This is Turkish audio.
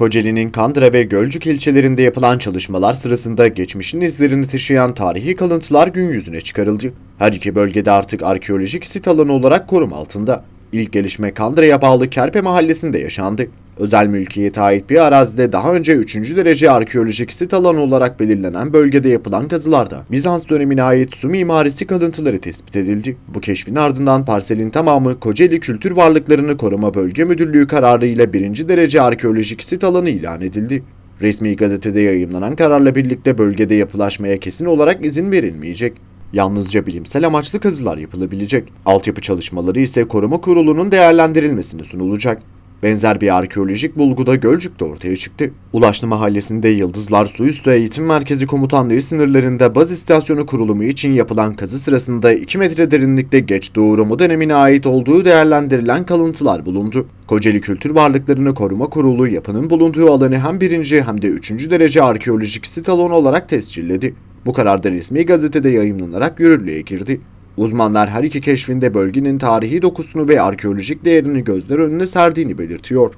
Kocaeli'nin Kandıra ve Gölcük ilçelerinde yapılan çalışmalar sırasında geçmişin izlerini taşıyan tarihi kalıntılar gün yüzüne çıkarıldı. Her iki bölgede artık arkeolojik sit alanı olarak koruma altında. İlk gelişme Kandıra'ya bağlı Kerpe mahallesinde yaşandı. Özel mülkiyete ait bir arazide daha önce 3. derece arkeolojik sit alanı olarak belirlenen bölgede yapılan kazılarda Bizans dönemine ait su mimarisi kalıntıları tespit edildi. Bu keşfin ardından parselin tamamı Kocaeli Kültür Varlıklarını Koruma Bölge Müdürlüğü kararıyla 1. derece arkeolojik sit alanı ilan edildi. Resmi gazetede yayımlanan kararla birlikte bölgede yapılaşmaya kesin olarak izin verilmeyecek. Yalnızca bilimsel amaçlı kazılar yapılabilecek. Altyapı çalışmaları ise koruma kurulunun değerlendirilmesine sunulacak. Benzer bir arkeolojik bulgu da Gölcük'te ortaya çıktı. Ulaşlı Mahallesi'nde Yıldızlar Suüstü Eğitim Merkezi Komutanlığı sınırlarında baz istasyonu kurulumu için yapılan kazı sırasında 2 metre derinlikte geç Doğu Roma dönemine ait olduğu değerlendirilen kalıntılar bulundu. Kocaeli Kültür Varlıklarını Koruma Kurulu yapının bulunduğu alanı hem birinci hem de üçüncü derece arkeolojik sit alanı olarak tescilledi. Bu karar da resmi gazetede yayımlanarak yürürlüğe girdi. Uzmanlar her iki keşfinde bölgenin tarihi dokusunu ve arkeolojik değerini gözler önüne serdiğini belirtiyor.